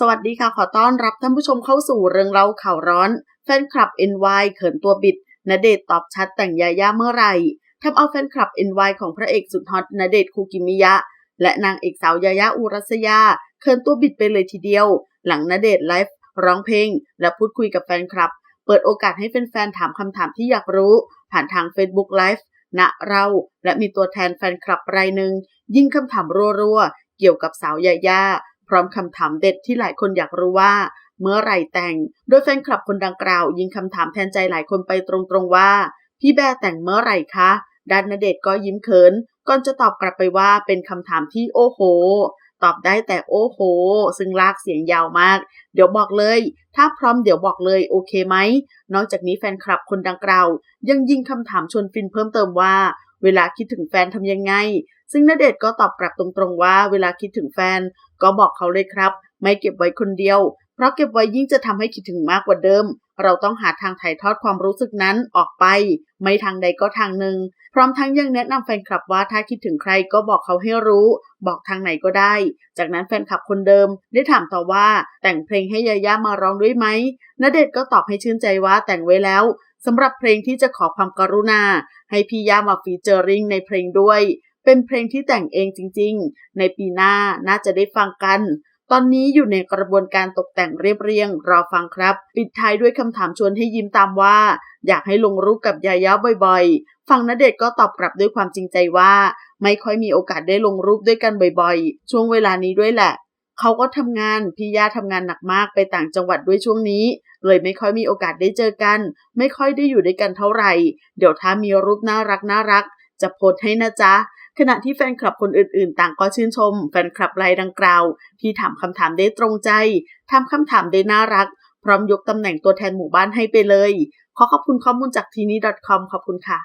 สวัสดีค่ะ ขอต้อนรับท่านผู้ชมเข้าสู่เรื่องเล่าข่าวร้อน แฟนคลับ NY เขินตัวบิดณเดชน์ตอบชัดแต่งยาย่าเมื่อไหร่ทำเอาแฟนคลับ NY ของพระเอกสุดฮอตณเดชน์คูกิมิยะ และนางเอกสาวยายาอุรัสยาเขินตัวบิดไปเลยทีเดียว หลังณเดชน์ไลฟ์ร้องเพลง และพูดคุยกับแฟนคลับ เปิดโอกาสให้แฟนๆถามคำถามที่อยากรู้ ผ่านทาง Facebook Live ณเราและมีตัวแทนแฟนคลับรายหนึ่งยิงคำถามรัวๆเกี่ยวกับสาวยายา พร้อมคำถามเด็ดที่หลายคนอยากรู้ว่า เมื่อไหร่แต่ง โดยแฟนคลับคนดังกล่าว ยิงคำถามแทนใจหลายคนไปตรงๆว่า พี่แบร์แต่งเมื่อไหร่คะด้านณเดชก็ยิ้มเขินก่อนจะตอบกลับไปว่าเป็นคำถามที่โอ้โห ตอบได้แต่โอ้โห ซึ่งลากเสียงยาวมาก เดี๋ยวบอกเลย ถ้าพร้อมเดี๋ยวบอกเลยโอเคไหม นอกจากนี้แฟนคลับคนดังกล่าว ยังยิงคำถามชวนฟินเพิ่มเติมว่า เวลาคิดถึงแฟนทำยังไง ซึ่งณเดชน์ก็ตอบกลับตรงๆว่า เวลาคิดถึงแฟน ก็บอกเขาเลยครับ ไม่เก็บไว้คนเดียว เพราะเก็บไว้ยิ่งจะทำให้คิดถึงมากกว่าเดิม เราต้องหาทางถ่ายทอดความรู้สึกนั้นออกไป ไม่ทางใดก็ทางหนึ่ง พร้อมทั้งยังแนะนำแฟนคลับว่าถ้าคิดถึงใครก็บอกเขาให้รู้ บอกทางไหนก็ได้ จากนั้นแฟนคลับคนเดิม ได้ถามต่อว่าแต่งเพลงให้ยาย่ามาร้องด้วยไหมณเดชก็ตอบให้ชื่นใจว่าแต่งไว้แล้วสำหรับเพลงที่จะขอความกรุณา ให้พี่ย่ามาฟีเจอริงในเพลงด้วย เป็นเพลงที่แต่งเองจริงๆ ในปีหน้าน่าจะได้ฟังกัน ตอนนี้อยู่ในกระบวนการตกแต่งเรียบเรียง รอฟังครับ ปิดท้ายด้วยคำถามชวนให้ยิ้มตามว่า อยากให้ลงรูปกับยายาบ่อยๆฟังณเดชก็ตอบกลับด้วยความจริงใจว่า ไม่ค่อยมีโอกาสได้ลงรูปด้วยกันบ่อยๆ ช่วงเวลานี้ด้วยแหละ เขาก็ทำงานพี่ย่าทำงานหนักมากไปต่างจังหวัดด้วยช่วงนี้ เลยไม่ค่อยมีโอกาสได้เจอกัน ไม่ค่อยได้อยู่ด้วยกันเท่าไหร่ เดี๋ยวถ้ามีรูปน่ารักน่ารักจะโพสให้นะจ๊ะ ขณะที่แฟนคลับคนอื่นๆ ต่างก็ชื่นชม แฟนคลับรายดังกล่าว ที่ถามคำถามได้ตรงใจทำคำถามได้น่ารัก พร้อมยกตำแหน่งตัวแทนหมู่บ้านให้ไปเลย ขอขอบคุณข้อมูลจากทีนี้ .com ขอบคุณค่ะ